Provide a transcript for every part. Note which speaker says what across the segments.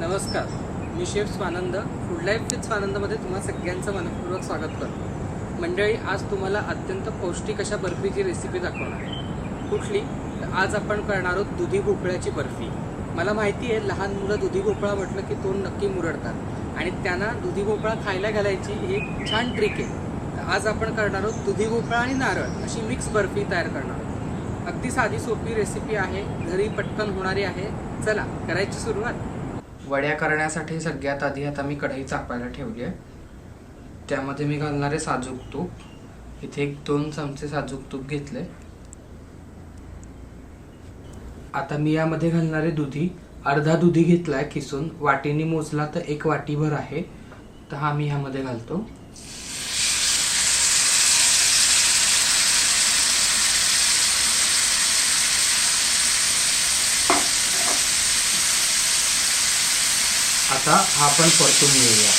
Speaker 1: नमस्कार. मी chef Swanand food life with स्वानंदमध्ये तुम्हा सगळ्यांचं मनपूर्वक स्वागत करतो. मंडळी आज तुम्हाला अत्यंत पौष्टिक अशा बर्फीची रेसिपी दाखवणार आहे. कुठली? तर आज आपण करणार आहोत दुधी भोपळ्याची बर्फी. मला माहिती आहे लहान मुलं दुधी भोपळा म्हटलं की तोंड नक्की मुरडतात. आणि त्यांना दुधी भोपळा खायला घालायची ही एक छान ट्रिक आहे. तर आज आपण करणार आहोत दुधी भोपळा आणि नारळ अशी मिक्स बर्फी तयार करणार आहोत. अगदी साधी सोपी रेसिपी आहे. घरी पटकन होणारी आहे. चला करायची सुरुवात. वड्या करण्यासाठी सगळ्यात आधी आता मी कढई चापायला ठेवली आहे. त्यामध्ये मी घालणारे साजूक तूप. इथे एक दोन चमचे साजूक तूप घेतले आता मी यामध्ये घालणारे दुधी. अर्धा दुधी घेतला आहे किसून. वाटीने मोजला तर एक वाटीभर आहे. तर हा मी ह्यामध्ये घालतो. आता हा आपण परतून घेऊया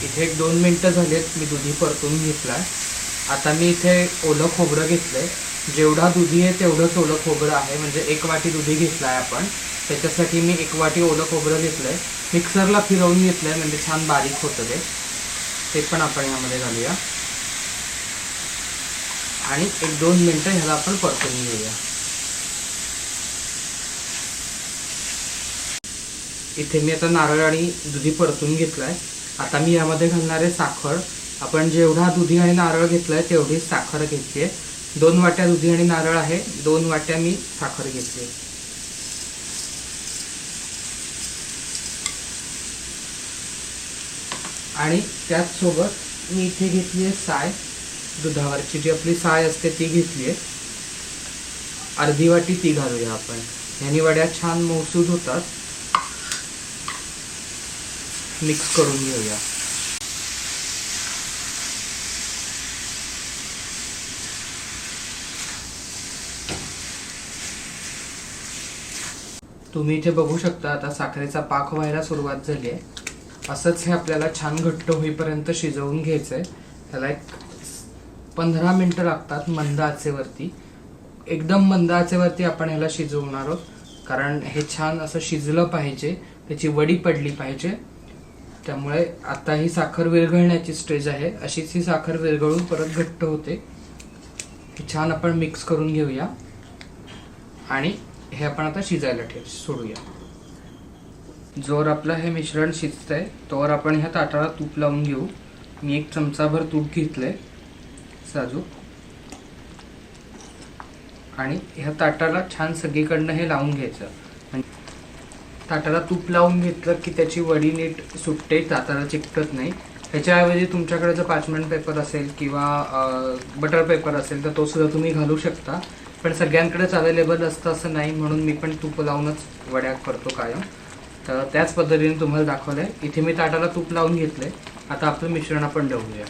Speaker 1: इथे एक दोन मिनटं झालीत मी दुधी परतून घेतलाय. आता मी इथे ओलं खोबरं घेतलंय. जेवढा दुधी आहे तेवढंच ओलं खोबरं आहे म्हणजे एक वाटी दुधी घेतलाय आपण. त्याच्यासाठी मी एक वाटी ओलं खोबरं घेतलंय. मिक्सरला फिरवून घेतलंय म्हणजे छान बारीक होतं ते. ते पण आपण यामध्ये घालूया. आणि एक दोन मिनटं ह्याला आपण परतून घेऊया. इथे मी आता नारळ आणि दुधी परतून घेतलाय. आता मी यामध्ये घालणारे साखर. आपण जेवढा दुधी आणि नारळ घेतलाय तेवढी साखर घेतली दोन वाट्या दुधी आणि नारळ आहे. दोन वाट्या मी साखर घेतली आणि त्याचसोबत मी इथे घेतली आहे साय. दुधावरची जी आपली साय असते ती घेतली आहे. अर्धी वाटी ती घालूया आपण. ह्यानी वड्या छान मौसूद होतात. मिक्स करून घेऊया. तुम्ही इथे बघू शकता आता साखरेचा पाक व्हायला सुरुवात झाली आहे. असंच हे आपल्याला छान घट्ट होईपर्यंत शिजवून घ्यायचं आहे त्याला एक पंधरा मिनटं लागतात मंद आचेवरती एकदम मंद आचेवरती आपण ह्याला शिजवणार आहोत. कारण हे छान असं शिजलं पाहिजे त्याची वडी पडली पाहिजे. त्यामुळे आता ही साखर विरघळण्याची स्टेज आहे. अशीच ही साखर विरघळून परत घट्ट होते. हे छान आपण मिक्स करून घेऊया. आणि हे आपण आता शिजायला ठेव सोडूया. जोर आपलं हे मिश्रण शिजतंय. तोवर आपण ह्या ताटाला तूप लावून घेऊ. मी एक चमचाभर तूप घेतलंय. साजूक आणि ह्या ताटाला छान सगळीकडनं हे लावून घ्यायचं. ताटाला तूप लावून घेतलं की त्याची वडी नीट सुटते ताटाला चिकटत नाही. ह्याच्याऐवजी तुमच्याकडे जर पाचमेंट पेपर असेल किंवा बटर पेपर असेल तर तो सुद्धा तुम्ही घालू शकता. पण सगळ्यांकडेच अवेलेबल असतं असं नाही म्हणून मी पण तूप लावूनच वड्या करतो कायम. तर त्याच पद्धतीने तुम्हाला दाखवलं आहे इथे मी ताटाला तूप लावून घेतलं आहे आता आपलं मिश्रण आपण लावूया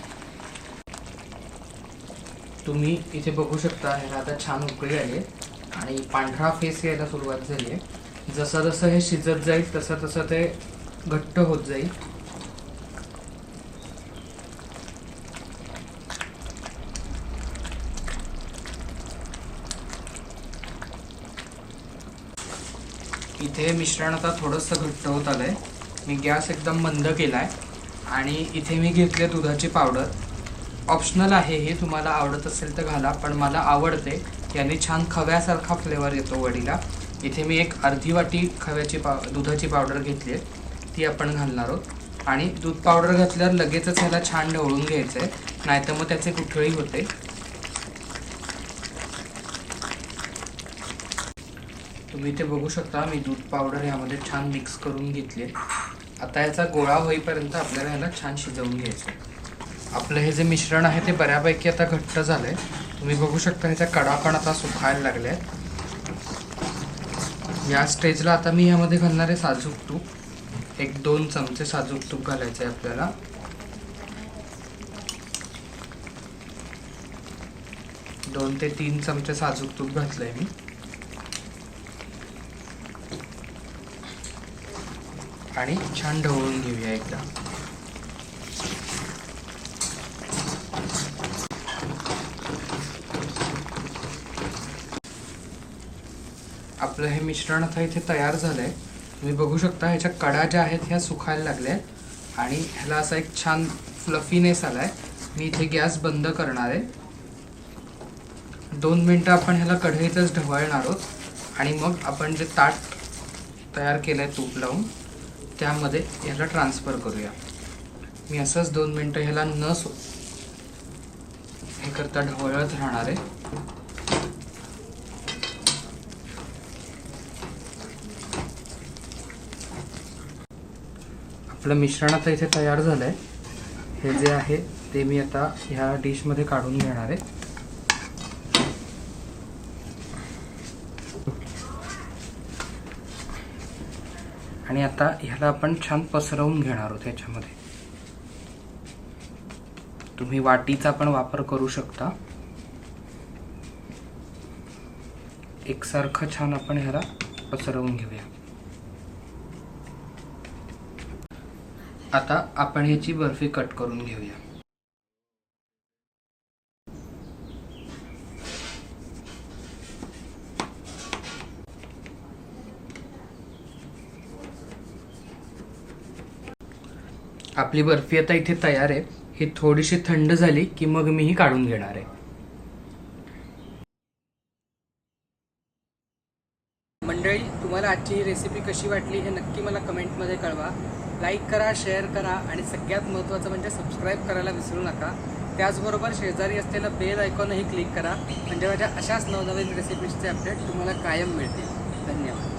Speaker 1: तुम्ही इथे बघू शकता ह्याला आता छान उकळी आली आहे. आणि पांढरा फेस यायला सुरुवात झाली आहे. जसं जसं हे शिजत जाईल तसं तसं ते घट्ट होत जाईल. इथे मिश्रण आता थोडंसं घट्ट होत आलंय. मी गॅस एकदम बंद केला आहे आणि इथे मी घेतले दुधाची पावडर. ऑप्शनल आहे हे तुम्हाला आवडत असेल तर घाला पण मला आवडते. याने छान खव्यासारखा फ्लेवर येतो वडीला. इथे मी एक अर्धी वाटी खव्याची पाव दुधाची पावडर घेतली आहे. ती आपण घालणार आहोत. आणि दूध पावडर घातल्यावर लगेचच ह्याला छान ढवळून घ्यायचं आहे नाहीतर मग त्याचे कुठळी होते. तुम्ही इथे बघू शकता मी दूध पावडर यामध्ये छान मिक्स करून घेतली आता याचा गोळा होईपर्यंत आपल्याला ह्याला छान शिजवून घ्यायचं आपलं हे जे मिश्रण आहे ते बऱ्यापैकी आता घट्ट झालंय. तुम्ही बघू शकता ह्याच्या कडा पण आता सुखायला लागले या स्टेजला आता मी यामध्ये घालणार आहे साजूक तूप. एक दोन चमचे साजूक तूप घालायचे आहे आपल्याला. दोन ते तीन चमचे साजूक तूप घातलंय मी. आणि छान ढवळून घेऊया एकदा. आपलं हे मिश्रण आता इथे तयार झालं आहे तुम्ही बघू शकता ह्याच्या कडा ज्या आहेत ह्या सुखायला लागल्या आहेत. आणि ह्याला असा एक छान फ्लफीनेस आला आहे मी इथे गॅस बंद करणार आहे. दोन मिनटं आपण ह्याला कढईतच ढवळणार आहोत. आणि मग आपण जे ताट तयार केलं आहे तूप लावून त्यामध्ये ह्याला ट्रान्सफर करूया. मी असंच दोन मिनटं ह्याला न सो हे करता ढवळत राहणार आहे. आपलं मिश्रण आता इथे तयार झालं आहे हे जे आहे ते मी आता ह्या डिशमध्ये काढून घेणार आहे. आणि आता ह्याला आपण छान पसरवून घेणार आहोत ह्याच्यामध्ये. तुम्ही वाटीचा पण वापर करू शकता. एकसारखं छान आपण ह्याला पसरवून घेऊया. आता आपण ह्याची बर्फी कट करून घेऊया. आपली बर्फी आता इथे तयार आहे. ही थोडीशी थंड झाली की मग मीही काढून घेणार आहे मंडळी तुम्हाला आजची ही रेसिपी कशी वाटली हे नक्की मला कमेंटमध्ये कळवा. लाईक करा शेअर करा आणि सगळ्यात महत्त्वाचं म्हणजे सबस्क्राईब करायला विसरू नका. त्याचबरोबर शेजारी असलेलं बेल आयकॉनही क्लिक करा. म्हणजे माझ्या अशाच नवनवीन रेसिपीजचे अपडेट तुम्हाला कायम मिळतील. धन्यवाद.